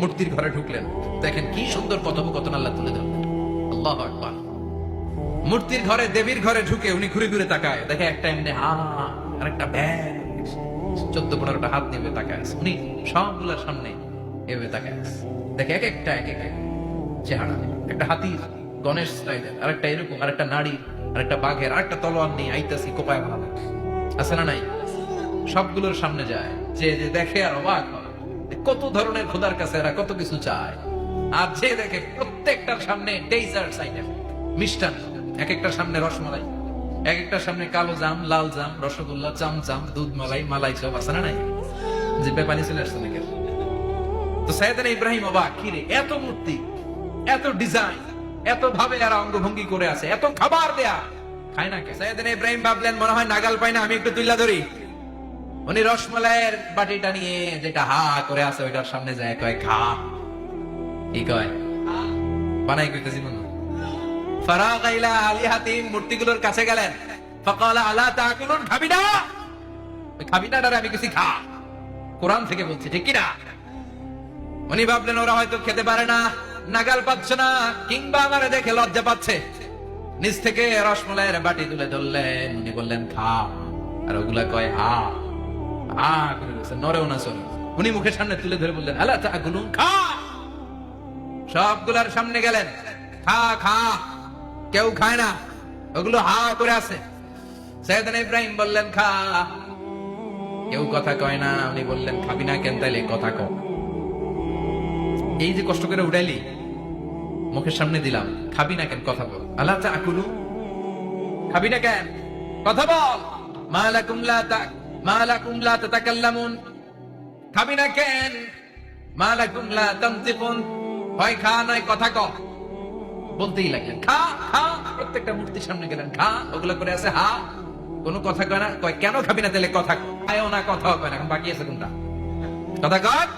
মূর্তির ঘরে ঢুকলেন। দেখেন কি সুন্দর কথোপকথন আল্লাহ তুলে ধরলেন আল্লাহ মূর্তির ঘরে, দেবীর ঘরে ঢুকে উনি ঘুরে ঘুরে তাকায়। দেখে একটা এমনি হা আর একটা ব্যাগ চোদ্দ পনেরোটা হাত নেবে তাকায় আছে। উনি সবগুলোর সামনে এভাবে তাকায় আছে। দেখে এক একটা, এক এক চেহারা। একটা হাতির, গণেশ স্টাইলের। আর একটা এরকম আর একটা নারী আর একটা বাঘের আর একটা তলোয়ার নিয়ে আইতাছি, কোপায় ভালো আছে না নাই? সবগুলোর সামনে যায়। যে যে দেখে আর অবাক কত ধরনের খোদার কাছে এরা কত কিছু চায়। আর যে দেখে প্রত্যেকটার সামনে ডেজার্ট আইটেম মিষ্টান্ন। এক একটার সামনে রসমালাই। এক একটার সামনে কালো জাম, লাল জাম, রসগোল্লা চাম চাম দুধ, মালাই মালাই সব আছে না যে পানি চলে আসছে নাকি? তো সাইয়েদান ইব্রাহিম অবাক, কি রে, এত মূর্তি, এত ডিজাইন, এত ভাবে এরা অঙ্গভঙ্গি করে আছে, এত খাবার দেয়া, খায় না কে? সাইয়েদান ইব্রাহিম ভাবলেন, মনে হয় নাগাল পাই না, আমি একটু তুইলা ধরি। উনি রসমলাইয়ের বাটিটা নিয়ে যেটা হা করে আছে, ওইটার সামনে যায়, কয়, খা। কি কয়? বানাই কইতেছি মনে ফারাগ ইলা আলিহাতিম মূর্তিগুলোর কাছে গেলেন। ফাকালা আলা তাকুলুন খাবি না? খাবি না আমি কিছু খা। কোরআন থেকে বলছি ঠিক কি না উনি ভাবলেন ওরা হয়তো খেতে পারে না নাগাল পাচ্ছে না কিংবা আমারে দেখে লজ্জা পাচ্ছে। নিচ থেকে রসমলাইয়ের বাটি তুলে ধরলেন। উনি বললেন খা। আর ওগুলা কয় হা। হা করে বলছে, নরেও না চলে। উনি মুখের সামনে তুলে ধরে বললেন আল্লাহ তাকুলুন খা। সবগুলার সামনে গেলেন। খা খা। কেউ খায় না। ওগুলো হা করে আছে। সৈয়দান ইব্রাহিম বললেন, খা। কেউ কথা কয় না, উনি বললেন, খাবি না কেন তাইলে? কথা এই যে কষ্ট করে উড়াইলি, মুখের সামনে দিলাম, খাবি না কেন? কথা বল। আল্লাহ তাকুলু? খাবি না কেন? কথা বল। তা মালাকুম খাবি না কেন? মালাকুম লা তানতিকুন। হয় খা, নয় কথা ক। বলতেই লাগলেন, খা। প্রত্যেকটা মূর্তির সামনে গেলেন খা ওগুলো করে আছে, হা। কোনো কথা কয় না, কয়, কেন খাবি না তাহলে কথা খায়ও না, কথাও কয় না, এখন বাকি আছে কোনটা? কথা কয়?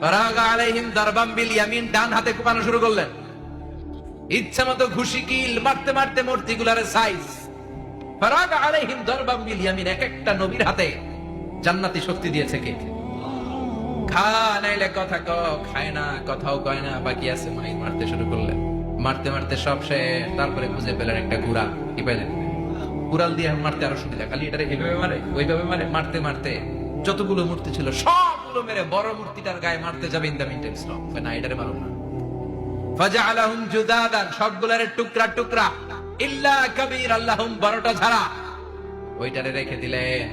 ফারাগা আলাইহিম বিল ইয়ামিন ডান হাতে কোপানো শুরু করলেন। ইচ্ছা মতো ঘুষি, কিল, মারতে মারতে সাইজ আলাইহিম বিল ইয়ামিন এক একটা নবীর হাতে জান্নাতি শক্তি দিয়েছে কে? খা, নাইলে কথা ক খায় না, কথাও কয় না, বাকি আছে মাই মারতে শুরু করলেন। মারতে মারতে সব শেষ তারপরে বুঝে পেলেন একটা গুড়া কি পাইলেন? কুড়াল দিয়ে মারতে আরও সুবিধা। খালি এটারে এইভাবে মারে, ওইভাবে মারে, মারতে মারতে যতগুলো মূর্তি ছিল, সবগুলো মেরে বড় মূর্তিটার গায়ে মারতে যাবে ইন দা মিন্টেন স্টপ না, এটারে মারুন না। ফাজআলাহুম জুদাদান, সবগুলারে টুকরা টুকরা। ইল্লা কবির, আল্লাহুম বড়টা ছাড়া। ওইটারে রেখে দিলেন।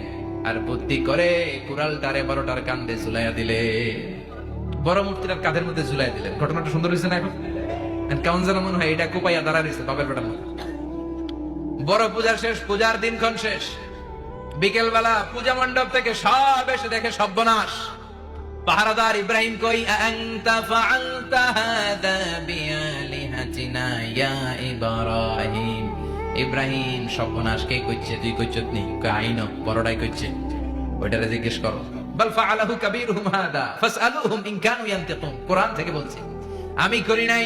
আর বুদ্ধি করে কুড়ালটারে বড়টার কান্দে ঝুলাইয়া দিলে বড় মূর্তিটার কাঁধের মধ্যে ঝুলাই দিলেন। ঘটনাটা সুন্দর হয়েছে না এখন? মনে হয় এটা দাঁড়া রয়েছে বাপের বড় পূজার শেষ পূজার শেষ। বিকেল বেলা পূজা মণ্ডপ থেকে সব এসে দেখে পাহারাদার ইব্রাহিম কই ফাআলতা হাদা বিআলিহাতিনা ইয়া ইব্রাহিম? ইব্রাহিম কে কইছে তুই কইছত নি? আইনো, বড়টাই কইছে ওইটারে জিজ্ঞেস করো, বাল ফাআলাহু কাবীরুহুম হাদা ফাসআলুহুম ইন কানু কোরআন থেকে বলছি, আমি করি নাই